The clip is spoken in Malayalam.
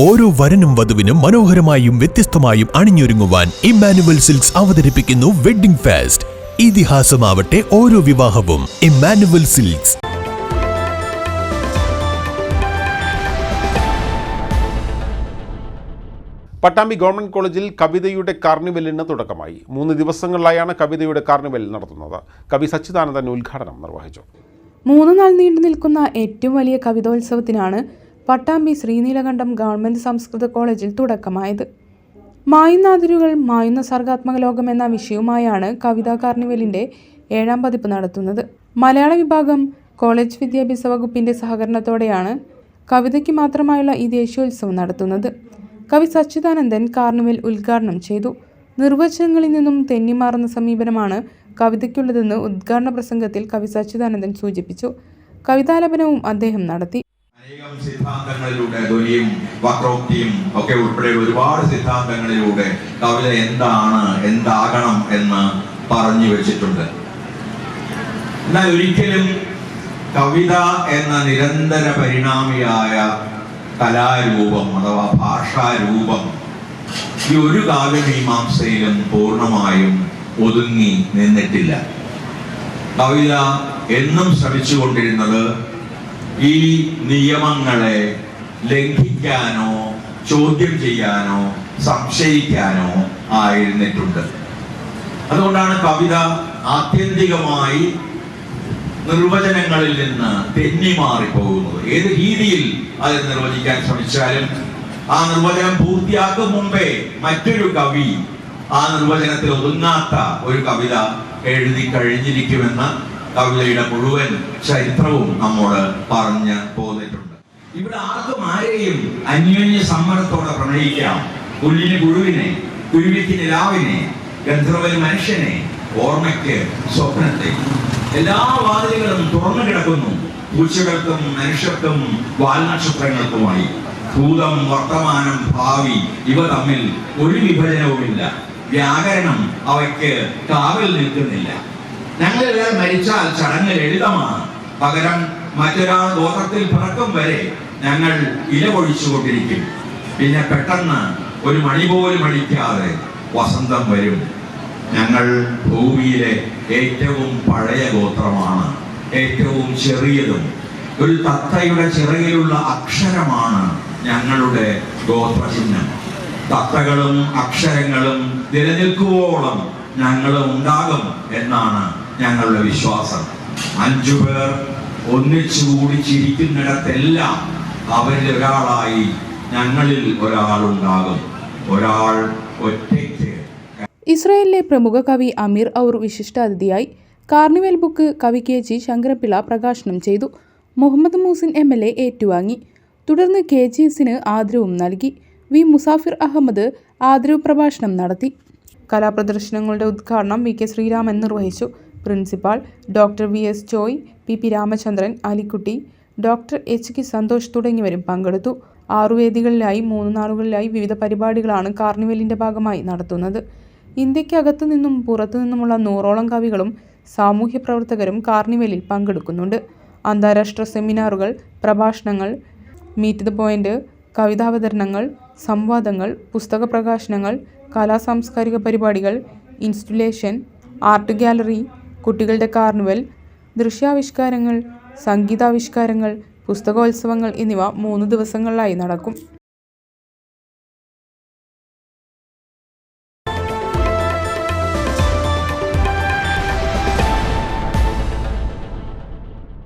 ഓരോ വരനും വധുവിനും മനോഹരമായും വ്യത്യസ്തമായും അണിഞ്ഞൊരുങ്ങുവാൻ ഇമ്മാനുവൽ സിൽക്സ് അവതരിപ്പിക്കുന്നു വെഡ്ഡിംഗ് ഫാസ്റ്റ്. ഇതിഹാസമാവട്ടെ ഓരോ വിവാഹവും. Emmanuel silks. പട്ടാമ്പി ഗവൺമെന്റ് കോളേജിൽ കവിതയുടെ കാർണിവലിന് തുടക്കമായി. മൂന്ന് ദിവസങ്ങളിലായാണ് കവിതയുടെ കാർണിവൽ നടത്തുന്നത്. കവി സച്ചിദാനന്ദൻ ഉദ്ഘാടനം നിർവഹിച്ചു. മൂന്ന് നാൾ നീണ്ടു നിൽക്കുന്ന ഏറ്റവും വലിയ കവിതോത്സവത്തിനാണ് പട്ടാമ്പി ശ്രീനീലകണ്ഠം ഗവൺമെന്റ് സംസ്കൃത കോളേജിൽ തുടക്കമായത്. മായുന്നാതിരുകൾ മായുന്ന സർഗാത്മക ലോകം എന്ന വിഷയവുമായാണ് കവിതാ കാർണിവലിന്റെ ഏഴാം പതിപ്പ് നടത്തുന്നത്. മലയാള വിഭാഗം കോളേജ് വിദ്യാഭ്യാസ വകുപ്പിന്റെ സഹകരണത്തോടെയാണ് കവിതയ്ക്ക് മാത്രമായുള്ള ഈ ദേശീയോത്സവം നടത്തുന്നത്. കവി സച്ചിദാനന്ദൻ കാർണിവൽ ഉദ്ഘാടനം ചെയ്തു. നിർവചനങ്ങളിൽ നിന്നും തെന്നിമാറുന്ന സമീപനമാണ് കവിതയ്ക്കുള്ളതെന്ന് ഉദ്ഘാടന പ്രസംഗത്തിൽ കവി സച്ചിദാനന്ദൻ സൂചിപ്പിച്ചു. കവിതാലപനവും അദ്ദേഹം നടത്തി. സിദ്ധാന്തങ്ങളിലൂടെ ധ്വനിയും വക്രോക്തിയും ഒക്കെ ഉൾപ്പെടെ ഒരുപാട് സിദ്ധാന്തങ്ങളിലൂടെ കവിത എന്താണ് എന്താകണം എന്ന് പറഞ്ഞു വെച്ചിട്ടുണ്ട്. എന്നാൽ ഒരിക്കലും കവിത എന്ന നിരന്തര പരിണാമിയായ കലാരൂപം അഥവാ ഭാഷാരൂപം ഈ ഒരു കാവ്യമീമാംസയിലും പൂർണമായും ഒതുങ്ങി നിന്നിട്ടില്ല. കവിത എന്നും ശ്രമിച്ചുകൊണ്ടിരുന്നത് ഈ നിയമങ്ങളെ ലംഘിക്കാനോ ചോദ്യം ചെയ്യാനോ സംശയിക്കാനോ ആയിരുന്നിട്ടുണ്ട്. അതുകൊണ്ടാണ് കവിത ആത്യന്തികമായി നിർവചനങ്ങളിൽ നിന്ന് തെന്നി മാറിപ്പോകുന്നത്. ഏത് രീതിയിൽ അത് നിർവചിക്കാൻ ശ്രമിച്ചാലും ആ നിർവചനം പൂർത്തിയാക്കും മുമ്പേ മറ്റൊരു കവി ആ നിർവചനത്തിൽ ഒതുങ്ങാത്ത ഒരു കവിത എഴുതി കഴിഞ്ഞിരിക്കുമെന്ന് കവിതയുടെ മുഴുവൻ ചരിത്രവും നമ്മോട് പറഞ്ഞ് ആരെയും അന്യോന്യ സമ്മതത്തോടെ പ്രണയിക്കാം. പുല്ലിന് പുഴുവിനെ കുരുവിക്ക് നിലാവിനെ ഗന്ധർവന് മനുഷ്യനെ ഓർമ്മയ്ക്ക് സ്വപ്നത്തെ. എല്ലാ വാതിലുകളും തുറന്നു കിടക്കുന്നു. പൂച്ചകൾക്കും മനുഷ്യർക്കും വാൽനക്ഷത്രങ്ങൾക്കുമായി. ഭൂതം വർത്തമാനം ഭാവി ഇവ തമ്മിൽ ഒരു വിഭജനവുമില്ല. വ്യാകരണം അവയ്ക്ക് കാവൽ നിൽക്കുന്നില്ല. ഞങ്ങളെല്ലാം മരിച്ചാൽ ചടങ്ങ് ലളിതമാണ്. പകരം മറ്റൊരാൾ ദോഷത്തിൽ പിറക്കും വരെ ഞങ്ങൾ ഇല പൊഴിച്ചുകൊണ്ടിരിക്കും പിന്നെ പെട്ടെന്ന് ഒരു മണി പോലും അടിക്കാതെ വസന്തം വരും. ഞങ്ങൾ ഭൂമിയിലെ ഏറ്റവും പഴയ ഗോത്രമാണ് ഏറ്റവും ചെറിയതും ഒരു തത്തയുടെ ചിറകിലുള്ള അക്ഷരമാണ് ഞങ്ങളുടെ ഗോത്രചിഹ്നം. തത്തകളും അക്ഷരങ്ങളും നിലനിൽക്കുവോളം ഞങ്ങൾ ഉണ്ടാകും എന്നാണ് ഞങ്ങളുടെ വിശ്വാസം. അഞ്ചു പേർ ഒന്നിച്ചുകൂടി ചിരിക്കുന്നിടത്തെല്ലാം അവരിൽ ഒരാളായി ഞങ്ങളിൽ ഒരാളുണ്ടാകും. ഒരാൾ ഒറ്റയ്ക്ക് ഇസ്രായേലിലെ പ്രമുഖ കവി അമീർ ഔർ വിശിഷ്ടാതിഥിയായി കാർണിവൽ ബുക്ക് കവി കെ ജി ശങ്കരപ്പിള്ള പ്രകാശനം ചെയ്തു. Muhammad Moosin M L A ഏറ്റുവാങ്ങി. തുടർന്ന് കെ ജി എസിന് ആദരവും നൽകി. വി മുസാഫിർ അഹമ്മദ് ആദരവ് പ്രഭാഷണം നടത്തി. കലാപ്രദർശനങ്ങളുടെ ഉദ്ഘാടനം വി കെ ശ്രീരാമൻ നിർവഹിച്ചു. Principal doctor V S Joy P P Ramachandran Alikutty doctor H K Santhosh തുടങ്ങിയവരും പങ്കെടുത്തു. ആറു വേദികളിലായി മൂന്ന് നാളുകളിലായി വിവിധ പരിപാടികളാണ് കാർണിവലിന്റെ ഭാഗമായി നടത്തുന്നത്. ഇന്ത്യക്കകത്തു നിന്നും പുറത്തു നിന്നുമുള്ള നൂറോളം കവികളും സാമൂഹ്യ പ്രവർത്തകരും കാർണിവലിൽ പങ്കെടുക്കുന്നുണ്ട്. അന്താരാഷ്ട്ര സെമിനാറുകൾ പ്രഭാഷണങ്ങൾ മീറ്റ് ദ പോയിന്റ് കവിതാവതരണങ്ങൾ സംവാദങ്ങൾ പുസ്തക പ്രകാശനങ്ങൾ കലാസാംസ്കാരിക പരിപാടികൾ ഇൻസ്റ്റുലേഷൻ ആർട്ട് ഗാലറി കുട്ടികളുടെ കാർണിവൽ ദൃശ്യാവിഷ്കാരങ്ങൾ സംഗീതാവിഷ്കാരങ്ങൾ പുസ്തകോത്സവങ്ങൾ എന്നിവ മൂന്ന് ദിവസങ്ങളിലായി നടക്കും.